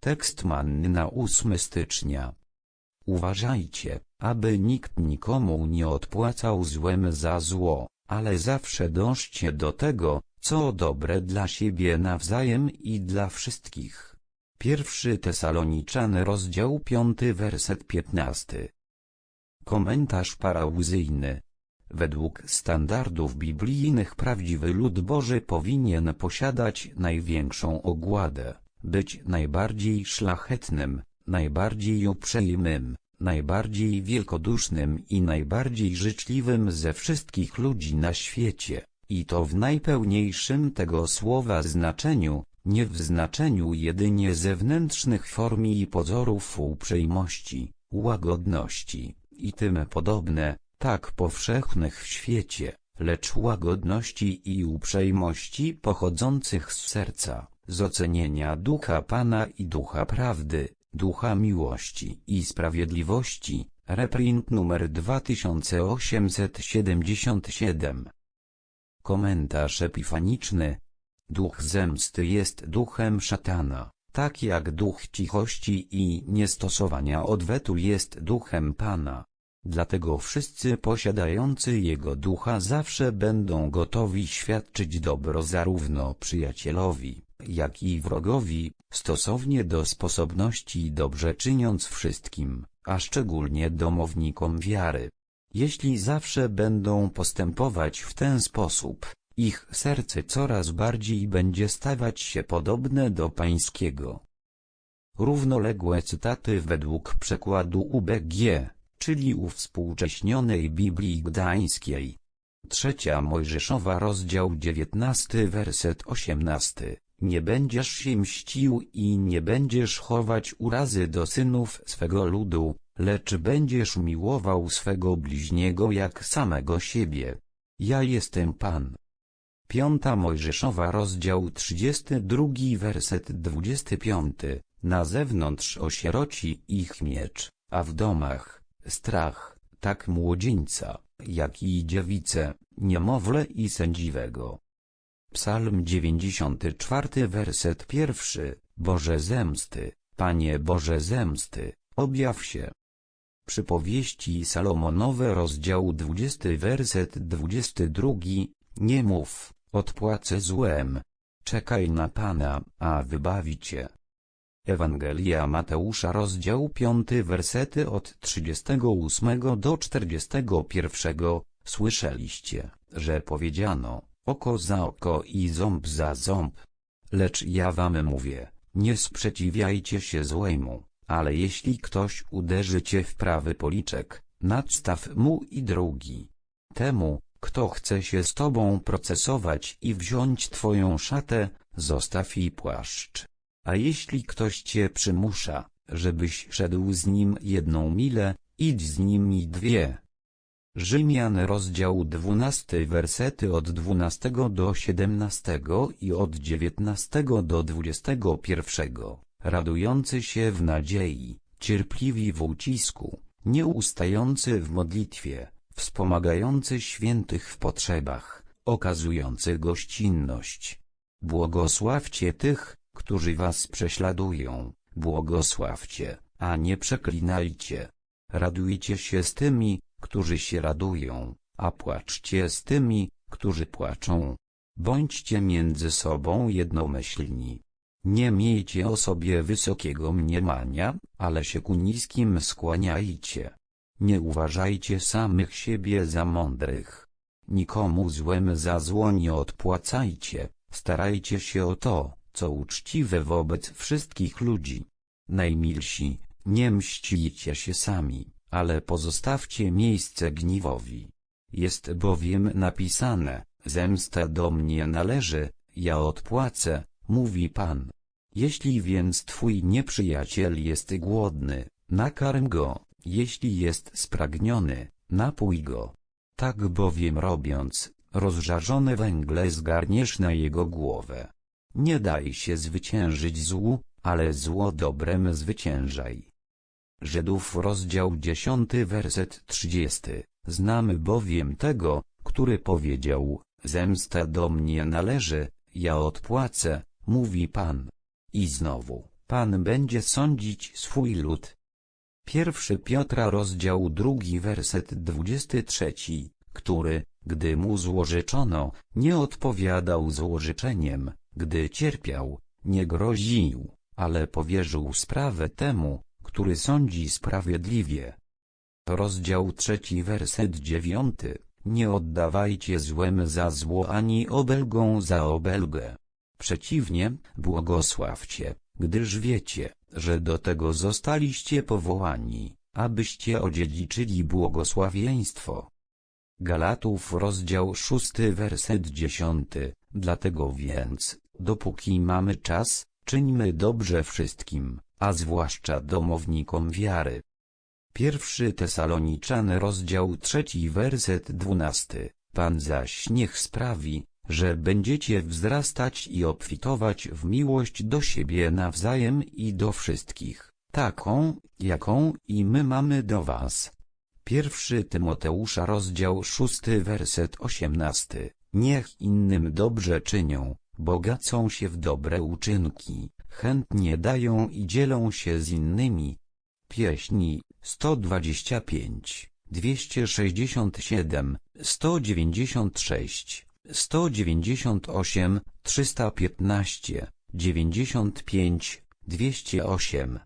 Tekst manny na 8 stycznia. Uważajcie, aby nikt nikomu nie odpłacał złem za zło, ale zawsze dążcie do tego, co dobre dla siebie nawzajem i dla wszystkich. Pierwszy Tesaloniczan rozdział 5 werset 15. Komentarz parauzyjny. Według standardów biblijnych prawdziwy lud Boży powinien posiadać największą ogładę, być najbardziej szlachetnym, najbardziej uprzejmym, najbardziej wielkodusznym i najbardziej życzliwym ze wszystkich ludzi na świecie, i to w najpełniejszym tego słowa znaczeniu, nie w znaczeniu jedynie zewnętrznych form i pozorów uprzejmości, łagodności i tym podobne, tak powszechnych w świecie, lecz łagodności i uprzejmości pochodzących z serca, z ocenienia ducha Pana i ducha prawdy, ducha miłości i sprawiedliwości, reprint numer 2877. Komentarz epifaniczny. Duch zemsty jest duchem szatana, tak jak duch cichości i niestosowania odwetu jest duchem Pana. Dlatego wszyscy posiadający jego ducha zawsze będą gotowi świadczyć dobro zarówno przyjacielowi, jak i wrogowi, stosownie do sposobności dobrze czyniąc wszystkim, a szczególnie domownikom wiary. Jeśli zawsze będą postępować w ten sposób, ich serce coraz bardziej będzie stawać się podobne do pańskiego. Równoległe cytaty według przekładu UBG, czyli uwspółcześnionej Biblii Gdańskiej. Trzecia Mojżeszowa rozdział 19 werset 18 Nie będziesz się mścił i nie będziesz chować urazy do synów swego ludu, lecz będziesz miłował swego bliźniego jak samego siebie. Ja jestem Pan. Piąta Mojżeszowa rozdział 32 werset 25 Na zewnątrz osieroci ich miecz, a w domach strach, tak młodzieńca, jak i dziewice, niemowlę i sędziwego. Psalm 94 werset pierwszy Boże zemsty, Panie Boże zemsty, objaw się. Przypowieści Salomonowe rozdział 20 werset 22 Nie mów, odpłacę złem. Czekaj na Pana, a wybawi cię. Ewangelia Mateusza rozdział 5 wersety od 38 do 41 Słyszeliście, że powiedziano, oko za oko i ząb za ząb. Lecz ja wam mówię, nie sprzeciwiajcie się złemu, ale jeśli ktoś uderzy cię w prawy policzek, nadstaw mu i drugi. Temu, kto chce się z tobą procesować i wziąć twoją szatę, zostaw i płaszcz. A jeśli ktoś cię przymusza, żebyś szedł z nim jedną milę, idź z nimi dwie. Rzymian rozdział 12 wersety od 12 do 17 i od 19 do 21. Radujący się w nadziei, cierpliwi w ucisku, nieustający w modlitwie, wspomagający świętych w potrzebach, okazujący gościnność. Błogosławcie tych, którzy was prześladują, błogosławcie, a nie przeklinajcie. Radujcie się z tymi, którzy się radują, a płaczcie z tymi, którzy płaczą. Bądźcie między sobą jednomyślni. Nie miejcie o sobie wysokiego mniemania, ale się ku niskim skłaniajcie. Nie uważajcie samych siebie za mądrych. Nikomu złem za zło nie odpłacajcie, starajcie się o to, co uczciwe wobec wszystkich ludzi. Najmilsi, nie mścicie się sami, ale pozostawcie miejsce gniewowi. Jest bowiem napisane, zemsta do mnie należy, ja odpłacę, mówi Pan. Jeśli więc twój nieprzyjaciel jest głodny, nakarm go, jeśli jest spragniony, napój go. Tak bowiem robiąc, rozżarzone węgle zgarniesz na jego głowę. Nie daj się zwyciężyć złu, ale zło dobrem zwyciężaj. Żydów rozdział 10 werset 30 Znamy bowiem tego, który powiedział, zemsta do mnie należy, ja odpłacę, mówi Pan. I znowu, Pan będzie sądzić swój lud. Pierwszy Piotra rozdział drugi werset 23, który, gdy mu złożyczono, nie odpowiadał złożyczeniem, gdy cierpiał, nie groził, ale powierzył sprawę temu, który sądzi sprawiedliwie. Rozdział trzeci werset dziewiąty. Nie oddawajcie złem za zło ani obelgą za obelgę. Przeciwnie, błogosławcie, gdyż wiecie, że do tego zostaliście powołani, abyście odziedziczyli błogosławieństwo. Galatów rozdział szósty werset dziesiąty. Dlatego więc, dopóki mamy czas, czyńmy dobrze wszystkim, a zwłaszcza domownikom wiary. Pierwszy Tesaloniczan rozdział trzeci werset dwunasty. Pan zaś niech sprawi, że będziecie wzrastać i obfitować w miłość do siebie nawzajem i do wszystkich, taką, jaką i my mamy do was. Pierwszy Tymoteusza rozdział szósty werset osiemnasty. Niech innym dobrze czynią, bogacą się w dobre uczynki, chętnie dają i dzielą się z innymi. Pieśni 125, 267, 196, 198, 315, 95, 208.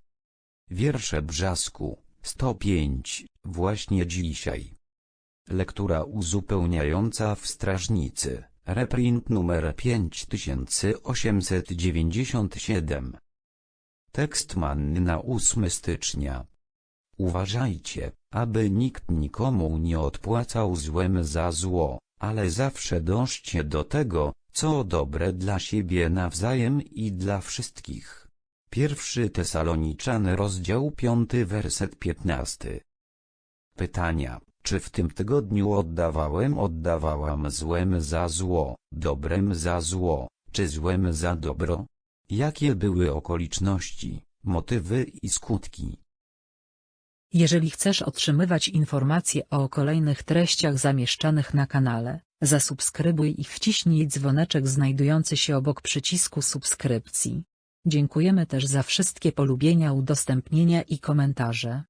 Wiersze Brzasku 105, właśnie dzisiaj. Lektura uzupełniająca w Strażnicy, reprint numer 5897. Tekst manny na 8 stycznia. Uważajcie, aby nikt nikomu nie odpłacał złem za zło, ale zawsze dążcie do tego, co dobre dla siebie nawzajem i dla wszystkich. Pierwszy Tesaloniczan rozdział 5 werset 15. Pytania, czy w tym tygodniu oddawałem oddawałam złem za zło, dobrem za zło, czy złem za dobro? Jakie były okoliczności, motywy i skutki? Jeżeli chcesz otrzymywać informacje o kolejnych treściach zamieszczanych na kanale, zasubskrybuj i wciśnij dzwoneczek znajdujący się obok przycisku subskrypcji. Dziękujemy też za wszystkie polubienia, udostępnienia i komentarze.